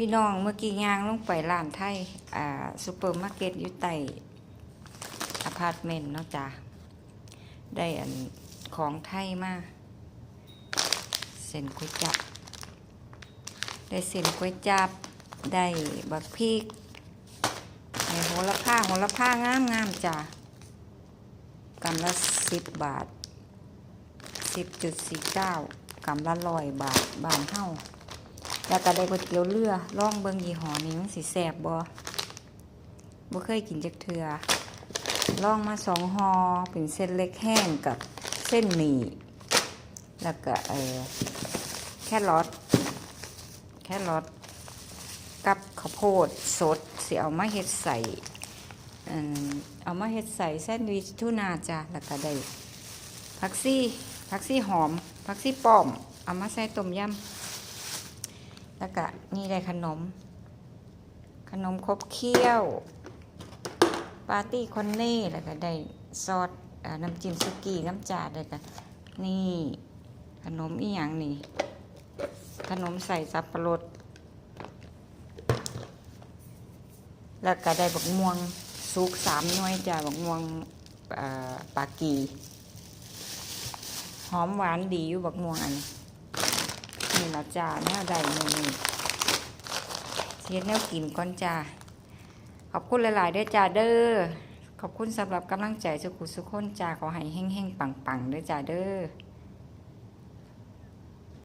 พี่น้องเมื่อกี้ย่างลงไปร้านไทย อ่าซูเปอร์มาร์เก็ตอยู่ใต้อพาร์ตเมนต์เนาะจ้ะได้อันของไทยมาเส้นก๋วยจับ ได้เส้นก๋วยจับ ได้บักพริกในโหระพาโหระพางามงามจ้ะกำละสิบบาทสิบจุดสี่เก้ากำละร้อยบาทบานเท่า แล้วก็ได้ก๋วยเตี๋ยวเรือล่องเบิงยี่ห้อนี้มันสิแสบบ่บ่เคยกินจักเทือล่องมาสองหอเป็นเส้นเล็กแห้งกับเส้นหมี่ แล้วก็เออแครอทแครอทกับข้าวโพดสดสิเอามาเฮ็ดใส่เอิ่มเอามาเฮ็ดใส่แซนด์วิชทูน่าจ้ะแล้วก็ได้ผักซี่ผักซี่หอมผักซี่ป้อม เอามาใส่ต้มยำ แล้วก็นี่ได้ขนม ขนมครบเคี้ยว ปาร์ตี้คอนเน่ แล้วก็ได้ซอสน้ำจิ้มสุกี้น้ำจาดเลยกันนี่ ขนมอีหยังนี่ ขนมใส่สับปะรด แล้วก็ได้บักม่วงสุกสามหน่วยจ้าบักม่วงปากี หอมหวานดีอยู่บักม่วงอันนี้ นี่ละจ้าแนวใดมือนี่เทียนแนวกินก่อนจ้าขอบคุณหลายๆเด้อจ้าเด้อขอบคุณสำหรับกำลังใจสุขุสุขคนจ้าขอให้เฮ่งๆปังๆเด้อจ้าเด้อ